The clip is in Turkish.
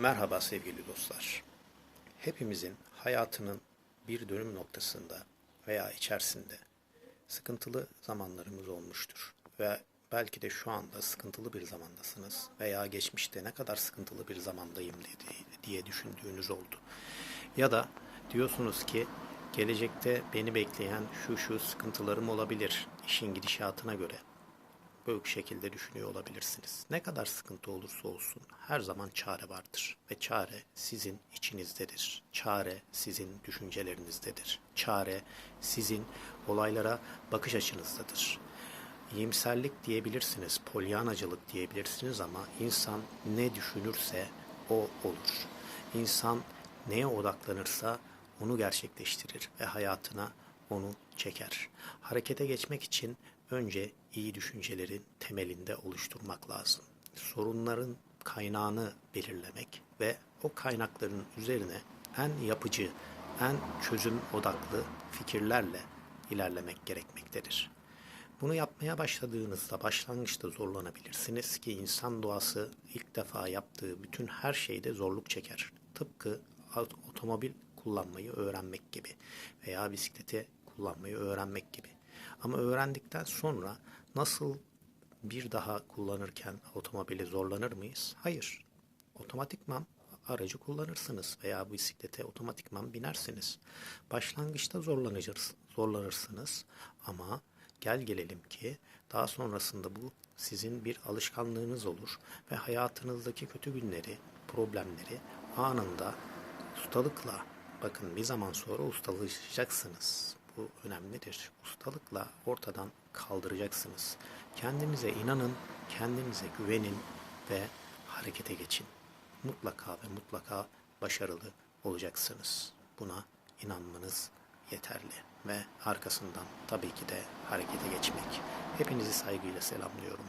Merhaba sevgili dostlar. Hepimizin hayatının bir dönüm noktasında veya içerisinde sıkıntılı zamanlarımız olmuştur. Ve belki de şu anda sıkıntılı bir zamandasınız veya geçmişte ne kadar sıkıntılı bir zamandayım diye, düşündüğünüz oldu. Ya da diyorsunuz ki gelecekte beni bekleyen şu şu sıkıntılarım olabilir işin gidişatına göre büyük şekilde düşünüyor olabilirsiniz. Ne kadar sıkıntı olursa olsun her zaman çare vardır ve çare sizin içinizdedir. Çare sizin düşüncelerinizdedir. Çare sizin olaylara bakış açınızdadır. İyimserlik diyebilirsiniz, polyanacılık diyebilirsiniz ama insan ne düşünürse o olur. İnsan neye odaklanırsa onu gerçekleştirir ve hayatına onu çeker. Harekete geçmek için önce iyi düşüncelerin temelinde oluşturmak lazım. Sorunların kaynağını belirlemek ve o kaynakların üzerine en yapıcı, en çözüm odaklı fikirlerle ilerlemek gerekmektedir. Bunu yapmaya başladığınızda başlangıçta zorlanabilirsiniz ki insan doğası ilk defa yaptığı bütün her şeyde zorluk çeker. Tıpkı otomobil kullanmayı öğrenmek gibi veya bisikleti kullanmayı öğrenmek gibi. Ama öğrendikten sonra nasıl bir daha kullanırken otomobili zorlanır mıyız? Hayır. Otomatikman aracı kullanırsınız veya bisiklete otomatikman binersiniz. Başlangıçta zorlanırsınız, zorlanırsınız ama gel gelelim ki daha sonrasında bu sizin bir alışkanlığınız olur ve hayatınızdaki kötü günleri, problemleri anında ustalıkla bakın bir zaman sonra ustalaşacaksınız. Bu önemlidir. Ustalıkla ortadan kaldıracaksınız. Kendinize inanın, kendinize güvenin ve harekete geçin. Mutlaka ve mutlaka başarılı olacaksınız. Buna inanmanız yeterli ve arkasından tabii ki de harekete geçmek. Hepinizi saygıyla selamlıyorum.